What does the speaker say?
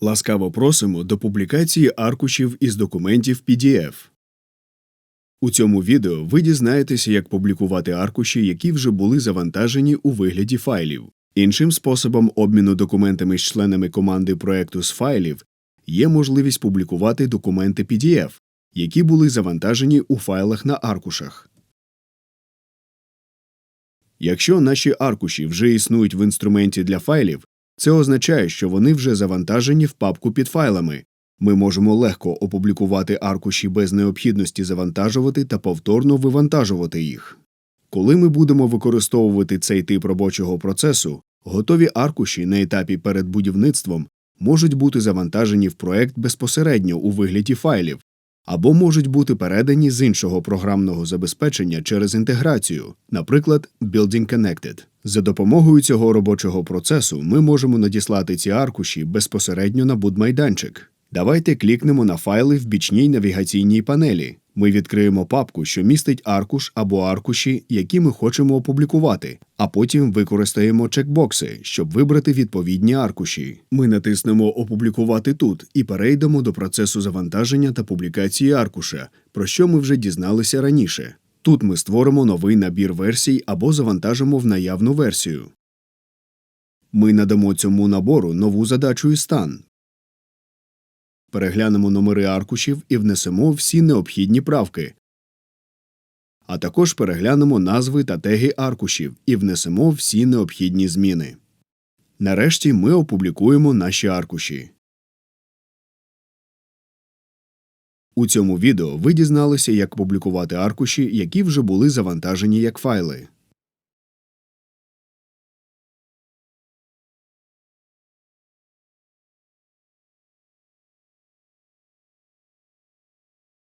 Ласкаво просимо до публікації аркушів із документів PDF. У цьому відео ви дізнаєтеся, як публікувати аркуші, які вже були завантажені у вигляді файлів. Іншим способом обміну документами з членами команди проекту з файлів є можливість публікувати документи PDF, які були завантажені у файлах на аркушах. Якщо наші аркуші вже існують в інструменті для файлів, це означає, що вони вже завантажені в папку під файлами. Ми можемо легко опублікувати аркуші без необхідності завантажувати та повторно вивантажувати їх. Коли ми будемо використовувати цей тип робочого процесу, готові аркуші на етапі перед будівництвом можуть бути завантажені в проект безпосередньо у вигляді файлів або можуть бути передані з іншого програмного забезпечення через інтеграцію, наприклад, Building Connected. За допомогою цього робочого процесу ми можемо надіслати ці аркуші безпосередньо на будмайданчик. Давайте клікнемо на файли в бічній навігаційній панелі. Ми відкриємо папку, що містить аркуш або аркуші, які ми хочемо опублікувати, а потім використаємо чекбокси, щоб вибрати відповідні аркуші. Ми натиснемо Опублікувати тут і перейдемо до процесу завантаження та публікації аркуша, про що ми вже дізналися раніше. Тут ми створимо новий набір версій або завантажимо в наявну версію. Ми надамо цьому набору нову задачу і стан. Переглянемо номери аркушів і внесемо всі необхідні правки. А також переглянемо назви та теги аркушів і внесемо всі необхідні зміни. Нарешті ми опублікуємо наші аркуші. У цьому відео ви дізналися, як публікувати аркуші, які вже були завантажені як файли.